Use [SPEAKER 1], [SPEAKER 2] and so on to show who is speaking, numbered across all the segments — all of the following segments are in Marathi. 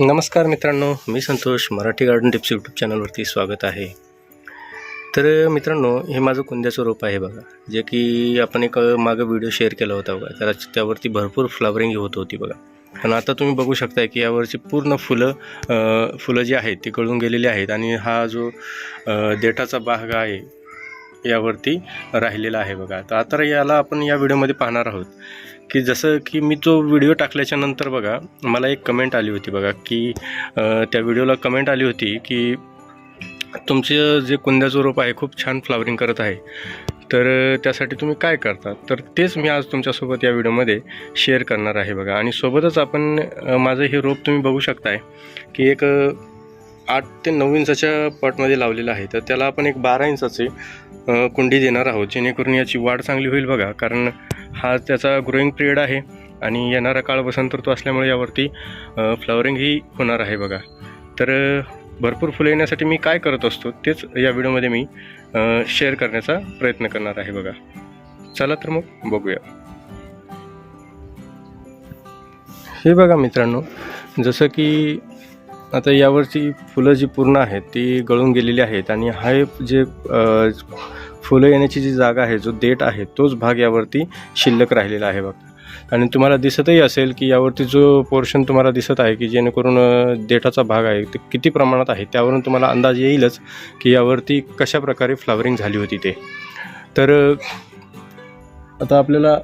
[SPEAKER 1] नमस्कार मित्रांनो मी Santosh Marathi garden tips YouTube चॅनलवरती स्वागत आहे. तर मित्रांनो हे माझं कुंद्याचं रोप आहे बघा जे की आपण एक मागं व्हिडिओ शेअर केला होता बघा त्याला त्यावरती भरपूर फ्लावरिंग होत होती बघा. आणि आता तुम्ही बघू शकताय की यावरची पूर्ण फुलं फुलं जी आहेत ती गळून गेलेली आहेत आणि हा जो देठाचा भाग आहे यावरती राहिलेला आहे बघा. तर आता याला आपण या व्हिडिओमध्ये पाहणार आहोत. की जसं की मी तो व्हिडिओ टाकल्याच्या नंतर बघा मला एक कमेंट आली होती बघा की त्या व्हिडिओला कमेंट आली होती की तुमचे जे कुंद्याचं रोप आहे खूप छान फ्लावरिंग करत आहे. तर त्यासाठी तुम्ही काय करता? तर तेच मी आज तुमच्यासोबत या व्हिडिओमध्ये शेअर करणार आहे बघा. आणि सोबतच आपण माझं हे रोप तुम्ही बघू शकताय की एक आठ ते नऊ इंचाच्या पॉटमध्ये लावलेलं आहे. तर त्याला आपण एक बारा इंचाचे कुंडी देणार आहोत. जेणेकरून याची वाढ चांगली होईल बघा. कारण हा त्याचा ग्रोईंग पिरियड आहे आणि येणारा काळ वसंत ऋतू असल्यामुळे यावरती फ्लॉवरिंगही होणार आहे बघा. तर भरपूर फुलं येण्यासाठी मी काय करत असतो तेच या व्हिडिओमध्ये मी शेअर करण्याचा प्रयत्न करणार आहे बघा. चला तर मग बघूया. हे बघा मित्रांनो जसं की आता यावरची फुलं जी पूर्ण आहेत ती गळून गेलेली आहेत आणि हा एक जे फुलं येण्याची जी जागा आहे जो देठ आहे तोच भाग यावरती शिल्लक राहिलेला आहे बघा. आणि तुम्हाला दिसतही असेल की यावरती जो पोर्शन तुम्हाला दिसत आहे की जेणेकरून देठाचा भाग आहे ते किती प्रमाणात आहे त्यावरून तुम्हाला अंदाज येईलच की यावरती कशा प्रकारे फ्लावरिंग झाली होती ते. तर आता आपल्याला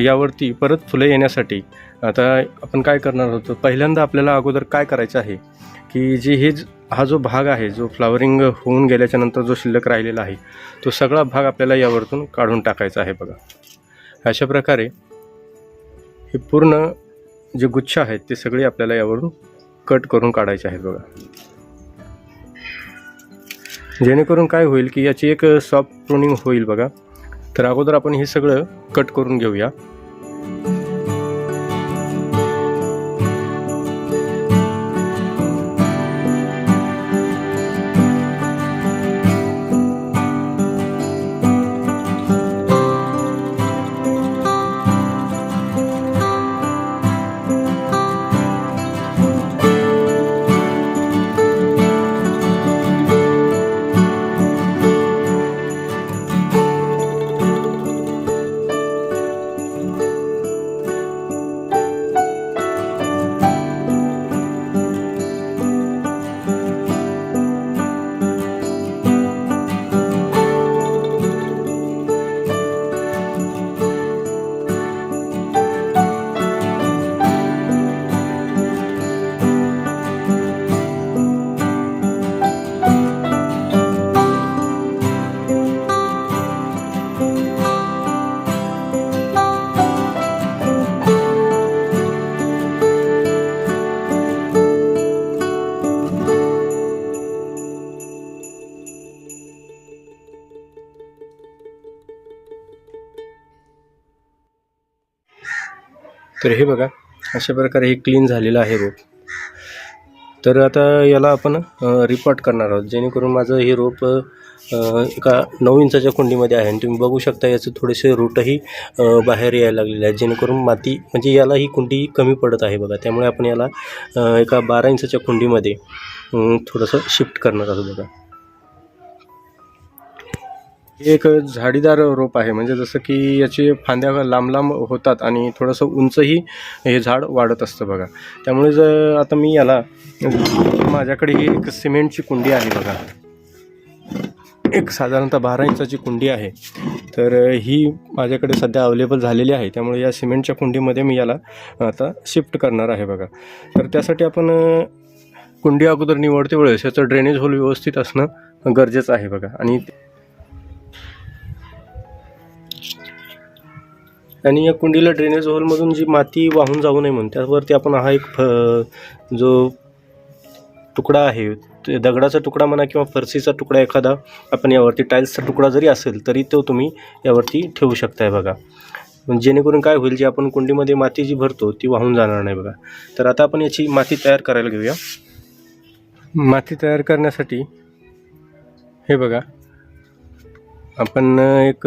[SPEAKER 1] यावरती परत फुलं येण्यासाठी आता आपण काय करणार होतो पहिल्यांदा आपल्याला अगोदर काय करायचं आहे? की जी हे हा जो भाग आहे जो फ्लावरिंग होऊन गेल्याच्यानंतर जो शिल्लक राहिलेला आहे तो सगळा भाग आपल्याला यावरतून काढून टाकायचा आहे बघा. अशा प्रकारे हे पूर्ण जे गुच्छ आहेत ते सगळे आपल्याला यावरून कट करून काढायचे आहेत बघा. जेणेकरून काय होईल की याची एक सॉफ्ट प्रुनिंग होईल बघा. तर अगोदर आपण हे सगळं कट करून घेऊया. तर हे बघा अशा प्रकारे हे क्लीन झालेलं आहे रोप तर आता याला आपण रिपोर्ट करणार आहोत. जेणेकरून माझं हे रोप एका नऊ इंचाच्या कुंडीमध्ये आहे. आणि तुम्ही बघू शकता याचं थोडेसे रूटही बाहेर यायला लागलेले आहेत. जेणेकरून माती म्हणजे याला ही कुंडी कमी पडत आहे बघा. त्यामुळे आपण याला एका बारा इंचाच्या कुंडीमध्ये थोडंसं शिफ्ट करणार आहोत बघा. हे एक झाडीदार रोप आहे. म्हणजे जसं की याचे फांद्या लांब लांब होतात आणि थोडंसं उंचही हे झाड वाढत असतं बघा. त्यामुळे जर आता मी याला माझ्याकडे ही एक सिमेंटची कुंडी आहे बघा. एक साधारणतः बारा इंचाची कुंडी आहे. तर ही माझ्याकडे सध्या अवेलेबल झालेली आहे. त्यामुळे या सिमेंटच्या कुंडीमध्ये मी याला आता शिफ्ट करणार आहे बघा. तर त्यासाठी आपण कुंडी अगोदर निवडते वेळेस याचं ड्रेनेज होल व्यवस्थित असणं गरजेचं आहे बघा. आणि आणि या कुंडीला ड्रेनेज होलमधून जी माती वाहून जाऊ नये म्हणून त्यावरती आपण हा एक फ जो तुकडा आहे दगडाचा तुकडा म्हणा किंवा फरशीचा तुकडा एखादा आपण यावरती टाईल्सचा तुकडा जरी असेल तरी तो तुम्ही यावरती ठेवू शकताय बघा. जेणेकरून काय होईल जी आपण कुंडीमध्ये माती जी भरतो ती वाहून जाणार नाही बघा. तर आता आपण याची माती तयार करायला घेऊया. माती तयार करण्यासाठी हे बघा. आपण एक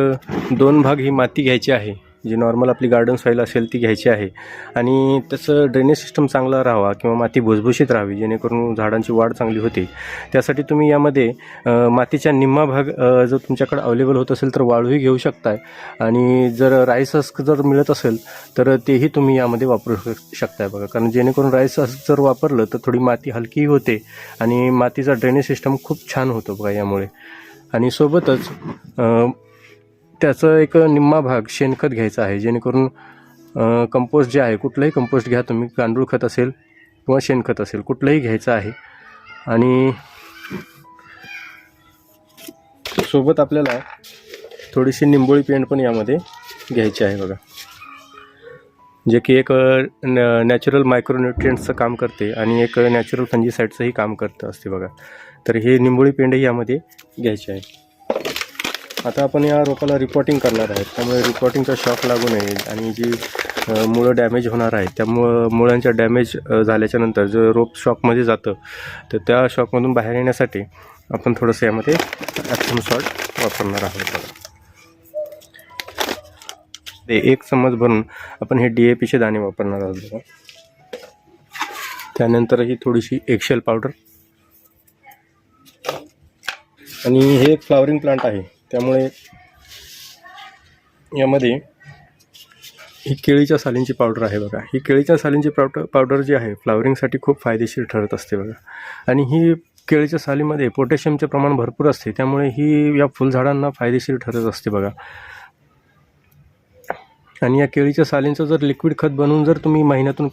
[SPEAKER 1] दोन भाग ही माती घ्यायची आहे. जी नॉर्मल आपली गार्डन सॉईल असेल ती घ्यायची आहे. आणि त्याचं ड्रेनेज सिस्टम चांगला राहावा किंवा माती भुसभुशीत राहावी जेणेकरून झाडांची वाढ चांगली होते. त्यासाठी तुम्ही यामध्ये मातीच्या निम्मा भाग जर तुमच्याकडे अवेलेबल होत असेल तर वाळूही घेऊ शकताय. आणि जर राईस हस्क जर मिळत असेल तर तेही तुम्ही यामध्ये वापरू शकताय बघा. कारण जेणेकरून राईस हस्क जर वापरलं तर थोडी माती हलकी होते आणि मातीचा ड्रेनेज सिस्टम खूप छान होतो बघा यामुळे. आणि सोबतच त्याचं एक निम्मा भाग शेणखत घ्यायचा आहे. जेणेकरून कंपोस्ट जे आहे कुठलंही कंपोस्ट घ्या तुम्ही गांडूळ खत असेल किंवा शेणखत असेल कुठलंही घ्यायचं आहे. आणि सोबत आपल्याला थोडीशी निंबोळी पेंड पण यामध्ये घ्यायची आहे बघा. जे की एक नॅचरल मायक्रोन्युट्रियंट्सचं काम करते आणि एक नॅचरल फंजीसाईडचंही काम करतं असते बघा. तर हे निंबोळी पेंडही यामध्ये घ्यायचे आहे. आता आपण या रोपाला रिपोर्टिंग करणार आहे त्यामुळे रिपोर्टिंगचा शॉक लागू नये आणि जी मुळं डॅमेज होणार आहेत त्यामुळं मुळांच्या डॅमेज झाल्याच्यानंतर झाल्याच्यानंतर रोप शॉकमध्ये जातं तर त्या शॉकमधून बाहेर येण्यासाठी आपण थोडंसं यामध्ये ॲप्सम सॉल्ट वापरणार आहोत ते एक चम्मच भरून आपण हे डी ए पीचे दाणे वापरणार आहोत बघा. त्यानंतर ही थोडीशी एक्शेल पावडर आणि हे एक फ्लावरिंग प्लांट आहे. त्यामुळे यामध्ये ही केळीच्या सालींची पावडर आहे बघा. ही केळीच्या सालींची पावडर पावडर जी आहे फ्लावरिंगसाठी खूप फायदेशीर ठरत असते बघा. आणि ही केळीच्या सालीमध्ये पोटॅशियमचे प्रमाण भरपूर असते त्यामुळे ही या फुलझाडांना फायदेशीर ठरत असते बघा. आणि या केळीच्या सालींचं जर लिक्विड खत बनवून जर तुम्ही महिन्यातून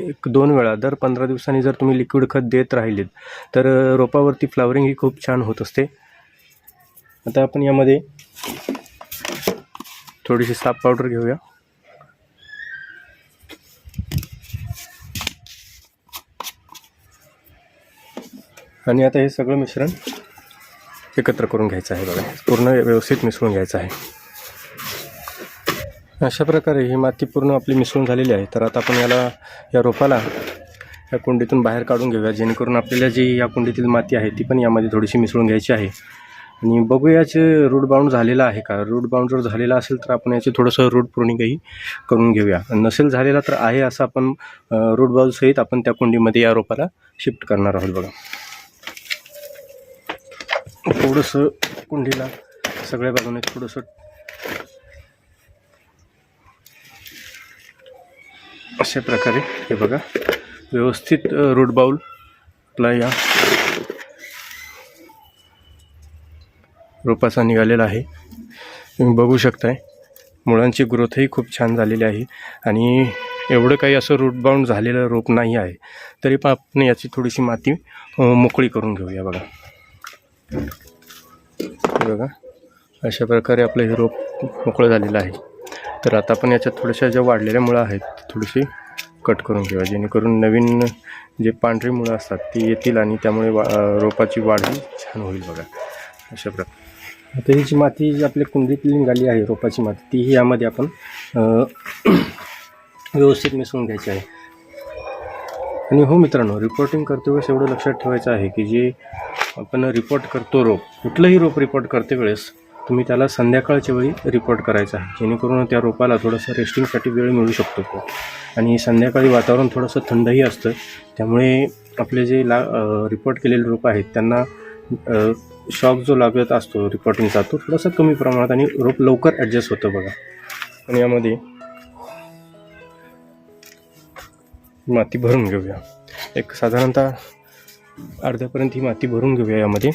[SPEAKER 1] एक दोन वेळा दर पंधरा दिवसांनी जर तुम्ही लिक्विड खत देत राहिलेत तर रोपावरती फ्लावरिंग ही खूप छान होत असते. आता आपण यामध्ये थोडीशी साप पावडर घेऊया. आणि आता हे सगळं मिश्रण एकत्र करून घ्यायचं आहे बघा. पूर्ण व्यवस्थित मिसळून घ्यायचं आहे. अशा प्रकारे ही माती पूर्ण आपली मिसळून झालेली आहे. तर आता आपण याला या रोपाला या कुंडीतून बाहेर काढून घेऊया जेणेकरून आपल्याला जी या कुंडीतील माती आहे ती पण यामध्ये थोडीशी मिसळून घ्यायची आहे. आणि बघूया याचे रूट बाउंड झालेला आहे का? रूट बाउंड जर झालेला असेल तर आपण याचे थोडंसं रूट प्रुनिंगही करून घेऊया. नसेल झालेला तर आहे असं आपण रूट बाउल सहित आपण त्या कुंडीमध्ये या रोपाला शिफ्ट करणार आहोत बघा. थोडंसं कुंडीला सगळ्या बाजूने थोडंसं अशा प्रकारे हे बघा व्यवस्थित रूट बाउल आपला या रोपाचा निघालेला आहे. तुम्ही बघू शकताय मुळांची ग्रोथही खूप छान झालेली आहे. आणि एवढं काही असं रूटबाउंड झालेलं रोप नाही आहे. तरी पण आपण याची थोडीशी माती मोकळी करून घेऊया बघा. बघा अशा प्रकारे आपलं हे रोप मोकळं झालेलं आहे. तर आता आपण याच्यात थोड्याशा ज्या वाढलेल्या मुळं आहेत थोडीशी कट करून घेऊया. जेणेकरून नवीन जे पांढरी मुळं असतात ती येतील आणि त्यामुळे वा रोपाची वाढही छान होईल बघा. अशा प्रकारे. आता ही जी माती जी आपल्या कुंडीत निघाली आहे रोपाची माती तीही यामध्ये आपण व्यवस्थित मिसळून घ्यायची आहे. आणि हो मित्रांनो रिपोर्टिंग करते वेळेस एवढं लक्षात ठेवायचं आहे की जे आपण रिपोर्ट करतो रोप कुठलंही रोप रिपोर्ट करते वेळेस तुम्ही त्याला संध्याकाळच्या वेळी रिपोर्ट करायचा आहे. जेणेकरून त्या रोपाला थोडंसं रेस्टिंगसाठी वेळ मिळू शकतो. तो आणि संध्याकाळी वातावरण थोडंसं थंडही असतं. त्यामुळे आपले जे ला रिपोर्ट केलेले रोप आहेत त्यांना शॉक जो लागत असतो रिपोर्टिंगचा तो थोडासा कमी प्रमाणात आणि रोप लवकर ॲडजस्ट होतं बघा. आणि यामध्ये माती भरून घेऊया. एक साधारणतः अर्ध्यापर्यंत ही माती भरून घेऊया यामध्ये.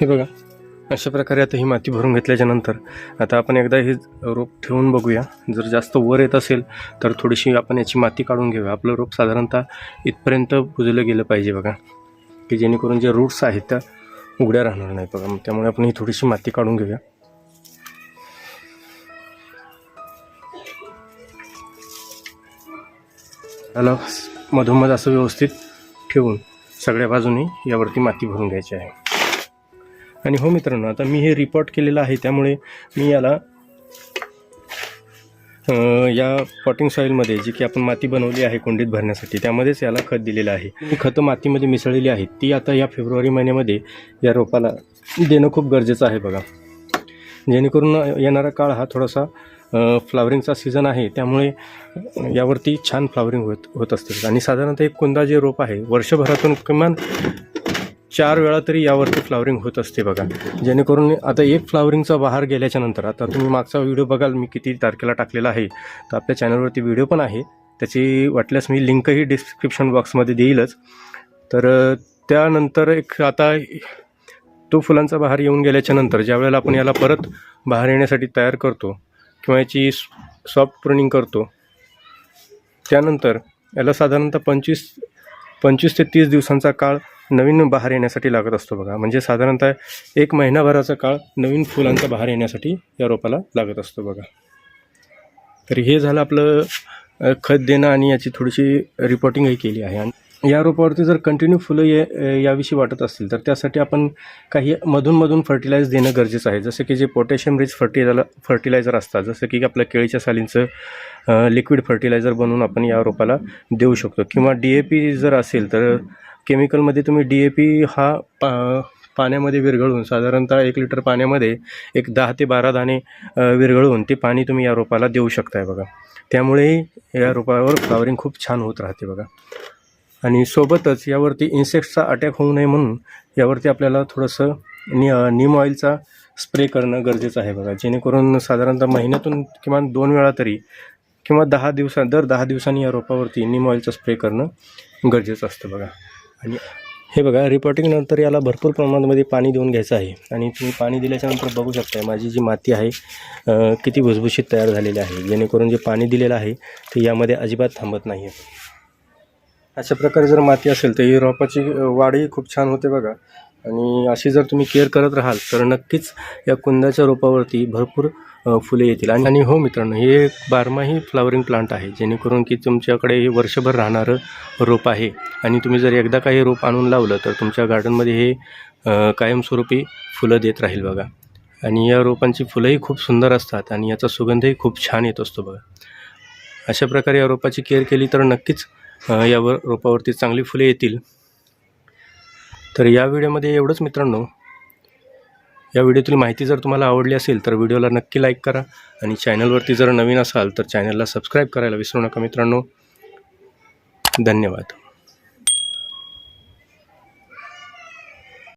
[SPEAKER 1] हे बघा. अशा प्रकारे आता ही माती भरून घेतल्याच्या नंतर आता आपण एकदा हे रोप ठेवून बघूया. जर जास्त वर येत असेल तर थोडीशी आपण याची माती काढून घेऊया. आपलं रोप साधारणतः इथपर्यंत बुजलं गेलं पाहिजे बघा. की जेणेकरून जे रूट्स आहेत त्या उघड्या राहणार नाही बघा. मग त्यामुळे आपण ही थोडीशी माती काढून घेऊया. त्याला मधोमध असं व्यवस्थित ठेवून सगळ्या बाजूनी यावरती माती भरून घ्यायची आहे. आणि हो मित्रांनो आता मी हे रिपोर्ट केलेलं आहे त्यामुळे मी याला या पॉटिंग सॉईलमध्ये जी की आपण माती बनवली आहे कुंडीत भरण्यासाठी त्यामध्येच याला खत दिलेलं आहे. ही खतं मातीमध्ये मिसळलेली आहेत ती आता या फेब्रुवारी महिन्यामध्ये या रोपाला देणं खूप गरजेचं आहे बघा. जेणेकरून येणारा काळ हा थोडासा फ्लावरिंगचा सीझन आहे त्यामुळे यावरती छान फ्लावरिंग होत होत असते आणि साधारणतः एक कुंदा जे रोप आहे वर्षभरातून किमान चार वेळा तरी यावरती फ्लावरिंग होत असते बघा. जेणेकरून आता एक फ्लावरिंगचा बहार गेल्याच्यानंतर आता तुम्ही मागचा व्हिडिओ बघाल मी किती तारखेला टाकलेला आहे तर आपल्या चॅनलवरती व्हिडिओ पण आहे. त्याची वाटल्यास मी लिंकही डिस्क्रिप्शन बॉक्समध्ये देईलच. तर त्यानंतर एक आता तो फुलांचा बहार येऊन गेल्याच्यानंतर ज्या वेळेला आपण याला परत बहार येण्यासाठी तयार करतो किंवा याची सॉफ्ट प्रुनिंग करतो त्यानंतर याला साधारणतः पंचवीस पंचवीस ते तीस दिवसांचा काळ नवीन बहार येण्यासाठी लागत असतो बघा. म्हणजे साधारणतः एक महिनाभराचा काळ नवीन फुलांचा बहार येण्यासाठी या रोपाला लागत असतो बघा. तर हे झालं आपलं खत देणं आणि याची थोडीशी रिपोर्टिंगही केली आहे. आणि या रोपावरती जर कंटिन्यू फुलं ये याविषयी वाटत असतील तर त्यासाठी आपण काही मधूनमधून फर्टिलायझर देणं गरजेचं आहे. जसं की जे पोटॅशियम रिच फर्टिला फर्टिलायझर असतात जसं की आपल्या केळीच्या सालींचं लिक्विड फर्टिलायझर बनवून आपण या रोपाला देऊ शकतो. किंवा डी ए पी जर असेल तर केमिकलमध्ये तुम्ही डी ए पी हा पा पाण्यामध्ये विरघळून साधारणतः एक लिटर पाण्यामध्ये एक दहा ते बारा दाणे विरघळून ते पाणी तुम्ही या रोपाला देऊ शकताय बघा. त्यामुळेही या रोपावर फ्लावरिंग खूप छान होत राहते बघा. आणि सोबतच यावरती इन्सेक्टचा अटॅक होऊ नये म्हणून यावरती आपल्याला थोडंसं नि नीम ऑइलचा स्प्रे करणं गरजेचं आहे बघा. जेणेकरून साधारणतः महिन्यातून किमान दोन वेळा तरी किंवा दहा दिवसा दर दहा दिवसांनी या रोपावरती नीम ऑइलचा स्प्रे करणं गरजेचं असतं बघा. आणि हे बघा रिपोर्टिंगनंतर याला भरपूर प्रमाणामध्ये पाणी देऊन घ्यायचं आहे. आणि तुम्ही पाणी दिल्याच्यानंतर बघू शकताय माझी जी माती आहे किती भुसभुशीत तयार झालेली आहे. जेणेकरून जे पाणी दिलेलं आहे ते यामध्ये अजिबात थांबत नाही आहे अशा प्रकारे जर माती असेल तर ही रोपाची वाढही खूप छान होते बघा. आणि अशी जर तुम्ही केअर करत राहाल तर नक्कीच या कुंदाच्या रोपावरती भरपूर फुले येतील. आणि आणि हो मित्रांनो हे एक बारमाही फ्लावरिंग प्लांट आहे. जेणेकरून की तुमच्याकडे हे वर्षभर राहणारं रोप आहे. आणि तुम्ही जर एकदा काही रोप आणून लावलं तर तुमच्या गार्डनमध्ये हे कायमस्वरूपी फुलं देत राहील बघा. आणि या रोपांची फुलंही खूप सुंदर असतात आणि याचा सुगंधही खूप छान येत असतो बघा. अशा प्रकारे या रोपाची केअर केली तर नक्कीच यावर रोपावरती चांगली फुले येतील. तर या व्हिडिओमध्ये एवढंच मित्रांनो. या व्हिडिओतील माहिती जर तुम्हाला आवडली असेल तर व्हिडिओला नक्की लाईक करा आणि चॅनलवरती जर नवीन असाल तर चॅनलला सबस्क्राईब करायला विसरू नका मित्रांनो. धन्यवाद.